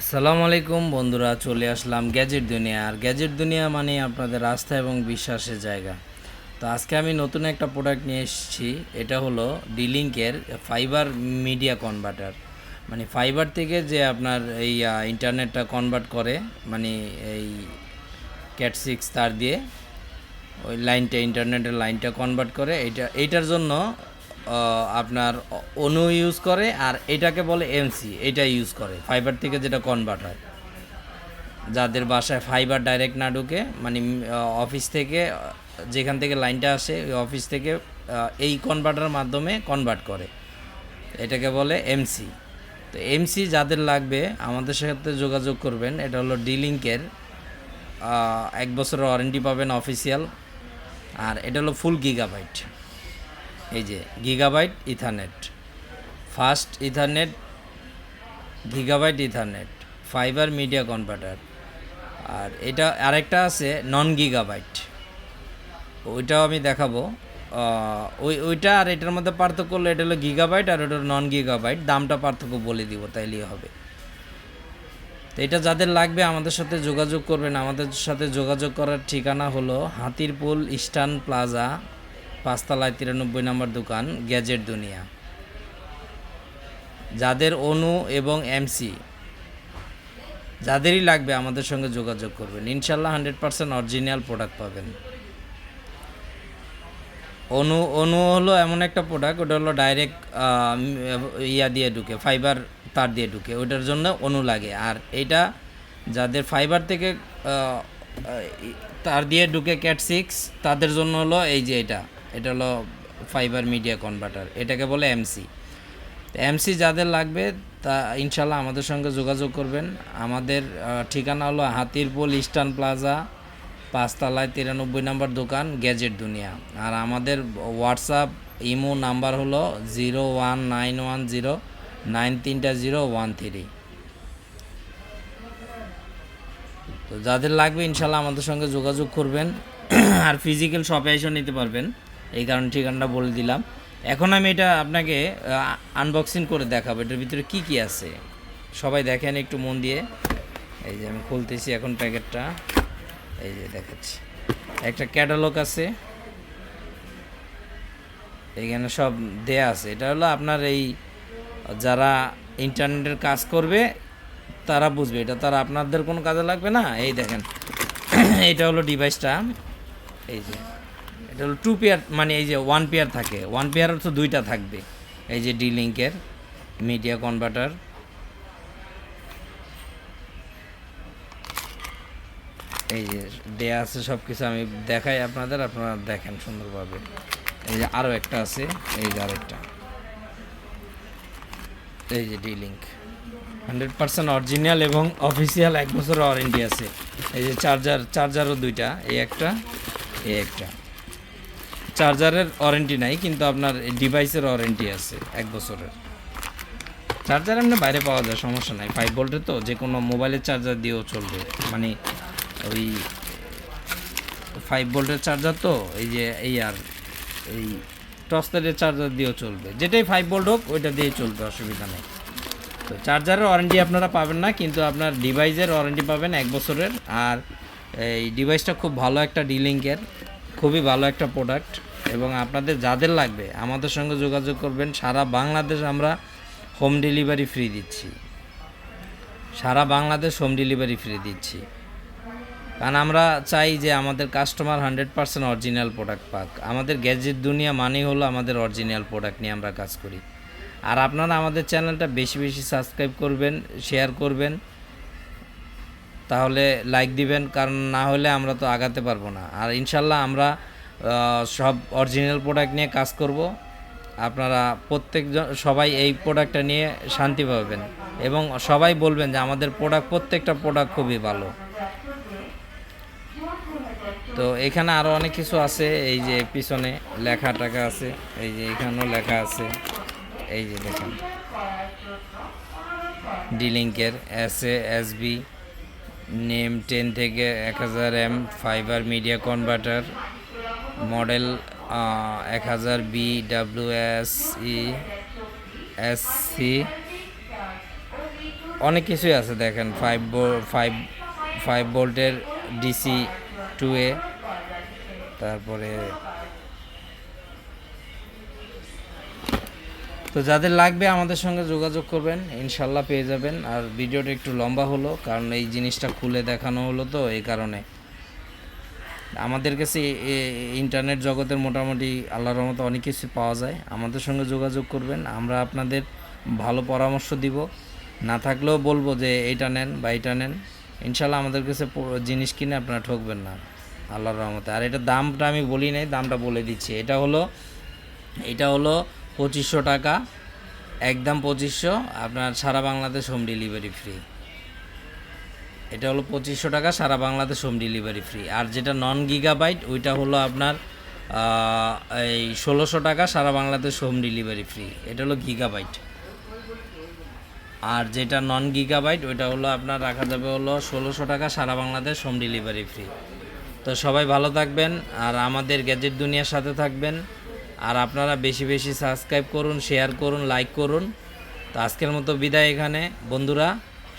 আসসালামু আলাইকুম বন্ধুরা, চলে আসলাম গ্যাজেট দুনিয়া। আর গ্যাজেট দুনিয়া মানে আপনাদের আস্থা এবং বিশ্বাসের জায়গা। তো আজকে আমি নতুন একটা প্রোডাক্ট নিয়ে এসেছি, এটা হলো ডিলিঙ্কের ফাইবার মিডিয়া কনভার্টার মানে ফাইবার থেকে যে আপনার এই ইন্টারনেটটা কনভার্ট করে মানে এই ক্যাট সিক্স তার দিয়ে ওই লাইনটা ইন্টারনেটের লাইনটা কনভার্ট করে, এইটা, এইটার জন্য আপনার অনু ইউজ করে আর এটাকে বলে এমসি এটা ইউজ করে। ফাইবার থেকে যেটা কনভার্ট হয়। যাদের বাসায় ফাইবার ডাইরেক্ট না ঢুকে মানে অফিস থেকে যেখান থেকে লাইনটা আসে, ওই অফিস থেকে এই কনভার্টারের মাধ্যমে কনভার্ট করে। এটাকে বলে এমসি তো এমসি যাদের লাগবে, আমাদের সাথে যোগাযোগ করবেন। এটা হলো ডিলিঙ্কের এক বছরের ওয়ারেন্টি পাবেন অফিসিয়াল আর এটা হলো ফুল গিগাবাইট এই যে gigabyte ethernet fast ethernet gigabyte ethernet fibre media converter আর এটা আরেকটা আছে নন গিগাবাইট ওইটাও আমি দেখাবো। ওই, ওইটা আর এটার মধ্যে পার্থক্য হলো, এটা হলো গিগাবাইট আর ওটা নন গিগাবাইট দামটা পার্থক্য বলে দিব, তাইলেই হবে। তো এটা যাদের লাগবে আমাদের সাথে যোগাযোগ করবেন। আমাদের সাথে যোগাযোগ করার ঠিকানা হলো হাতিরপুল ইস্টার্ন প্লাজা পাঁচতলায় তিরানব্বই নম্বর দোকান, গ্যাজেট দুনিয়া। যাদের অনু এবং এমসি, যাদেরই লাগবে আমাদের সঙ্গে যোগাযোগ করবেন। ইনশাল্লাহ হান্ড্রেড পার্সেন্ট অরিজিনাল প্রোডাক্ট পাবেন। অনু অনু হলো এমন একটা প্রোডাক্ট, ওটা হলো ডাইরেক্ট ইয়া দিয়ে ঢুকে, ফাইবার তার দিয়ে ঢুকে, ওটার জন্য অনু লাগে। আর এটা যাদের ফাইবার থেকে তার দিয়ে ঢুকে ক্যাট সিক্স, তাদের জন্য হলো এই যে এটা। এটা হলো ফাইবার মিডিয়া কনভার্টার এটাকে বলে এমসি এমসি যাদের লাগবে, তা ইনশাল্লাহ আমাদের সঙ্গে যোগাযোগ করবেন। আমাদের ঠিকানা হলো হাতিরপুল ইস্টার্ন প্লাজা, পাঁচতলায় তিরানব্বই নম্বর দোকান, গ্যাজেট দুনিয়া। আর আমাদের হোয়াটসঅ্যাপ ইমো নাম্বার হলো zero one nine one zero nine তিনটা জিরো ওয়ান থ্রি তো যাদের লাগবে, ইনশাল্লাহ আমাদের সঙ্গে যোগাযোগ করবেন। আর ফিজিক্যাল শপে এসে নিতে পারবেন। এই কারণে ঠিকানাটা বলে দিলাম। এখন আমি এটা আপনাকে আনবক্সিং করে দেখাবো। এটার ভিতরে কি কি আছে? সবাই দেখেন একটু মন দিয়ে। এই যে আমি খুলতেছি এখন প্যাকেটটা। এই যে দেখাচ্ছি। একটা ক্যাটালগ আছে। এখানে সব দেয়া আছে। এটা হলো আপনার এই, যারা ইন্টারনেটের কাজ করবে, তারা বুঝবে। এটা তারা আপনাদের কোনো কাজে লাগবে না। এই দেখেন। এটা হলো ডিভাইসটা এই যে। এটা হলো টু পেয়ার মানে এই যে ওয়ান পেয়ার থাকে। ওয়ান পেয়ার তো দুইটা থাকবে। এই যে ডি লিঙ্কের মিডিয়া কনভার্টার এই যে দেয়া আছে সব কিছু আমি দেখাই আপনাদের, আপনারা দেখেন সুন্দরভাবে। এই যে আরও একটা আছে, এই যে আরেকটা। এই যে D link hundred percent original এবং অফিসিয়াল এক বছরের ওয়ারেন্টি আছে। এই যে চার্জার চার্জারও দুইটা, এই একটা এই একটা। চার্জারের ওয়ারেন্টি নাই, কিন্তু আপনার ডিভাইসের ওয়ারেন্টি আছে, এক বছরের। চার্জার এমনি বাইরে পাওয়া যায়, সমস্যা নাই। ফাইভ ভোল্টের তো যে কোনো মোবাইলের চার্জার দিয়েও চলবে। মানে ওই ফাইভ ভোল্টের চার্জার তো, এই যে এই আর, এই টর্চলাইটের চার্জার দিয়েও চলবে। যেটাই ফাইভ ভোল্ট হোক, ওইটা দিয়ে চলবে, অসুবিধা নেই। তো চার্জারের ওয়ারেন্টি আপনারা পাবেন না, কিন্তু আপনার ডিভাইসের ওয়ারেন্টি পাবেন এক বছরের। আর এই ডিভাইসটা খুব ভালো একটা ডিলিঙ্কের খুবই ভালো একটা প্রোডাক্ট এবং আপনাদের যাদের লাগবে আমাদের সঙ্গে যোগাযোগ করবেন। সারা বাংলাদেশ আমরা হোম ডেলিভারি ফ্রি দিচ্ছি। সারা বাংলাদেশ হোম ডেলিভারি ফ্রি দিচ্ছি। কারণ আমরা চাই যে আমাদের customer hundred percent original product পাক। আমাদের গ্যাজেট দুনিয়া মানেই হলো আমাদের অরিজিনাল প্রোডাক্ট নিয়ে আমরা কাজ করি। আর আপনারা আমাদের চ্যানেলটা বেশি বেশি সাবস্ক্রাইব করবেন শেয়ার করবেন। তাহলে লাইক দিবেন, কারণ না হলে আমরা তো আগাতে পারব না। আর ইনশাল্লাহ আমরা সব অরিজিনাল প্রোডাক্ট নিয়ে কাজ করব। আপনারা প্রত্যেকজন, সবাই এই প্রোডাক্টটা নিয়ে শান্তি পাবেন এবং সবাই বলবেন যে আমাদের প্রোডাক্ট প্রত্যেকটা প্রোডাক্ট খুবই ভালো। তো এখানে আরও অনেক কিছু আছে, এই যে পিছনে লেখা টাকা আছে, এই যে এখানেও লেখা আছে, এই যে দেখেন। ডিলিঙ্কের S A S B name ten থেকে এক হাজার M fibre media converter model এক হাজার B W S E, S C. অনেক কিছুই আছে দেখেন ফাইভ ফাইভ ফাইভ ভোল্টের ডিসি টু এ তারপরে তো যাদের লাগবে আমাদের সঙ্গে যোগাযোগ করবেন, ইনশাল্লাহ পেয়ে যাবেন। আর ভিডিওটা একটু লম্বা হলো, কারণ এই জিনিসটা খুলে দেখানো হলো তো, এই কারণে। আমাদের কাছে ইন্টারনেট জগতের মোটামুটি আল্লাহর রহমতে অনেক কিছু পাওয়া যায়। আমাদের সঙ্গে যোগাযোগ করবেন, আমরা আপনাদের ভালো পরামর্শ দিব। না থাকলেও বলব যে এইটা নেন বা এইটা নেন, ইনশাল্লাহ আমাদের কাছে জিনিস কিনে আপনারা ঠকবেন না আল্লাহর রহমতে। আর এটা দামটা আমি বলি নাই, দামটা বলে দিচ্ছি। এটা হলো এটা হলো পঁচিশশো টাকা, একদম পঁচিশশো, আপনার সারা বাংলাদেশ হোম ডেলিভারি ফ্রি এটা হলো পঁচিশশো টাকা, সারা বাংলাদেশ হোম ডেলিভারি ফ্রি আর যেটা নন গিগাবাইট ওইটা হলো আপনার এই ষোলোশো টাকা, সারা বাংলাদেশ হোম ডেলিভারি ফ্রি এটা হলো গিগাবাইট আর যেটা নন গিগাবাইট ওইটা হলো আপনার, রাখা যাবে হলো ষোলোশো টাকা, সারা বাংলাদেশ হোম ডেলিভারি ফ্রি তো সবাই ভালো থাকবেন, আর আমাদের গ্যাজেট দুনিয়ার সাথে থাকবেন। আর আপনারা বেশি বেশি সাবস্ক্রাইব করুন শেয়ার করুন লাইক করুন। তো আজকের মতো বিদায় এখানে। বন্ধুরা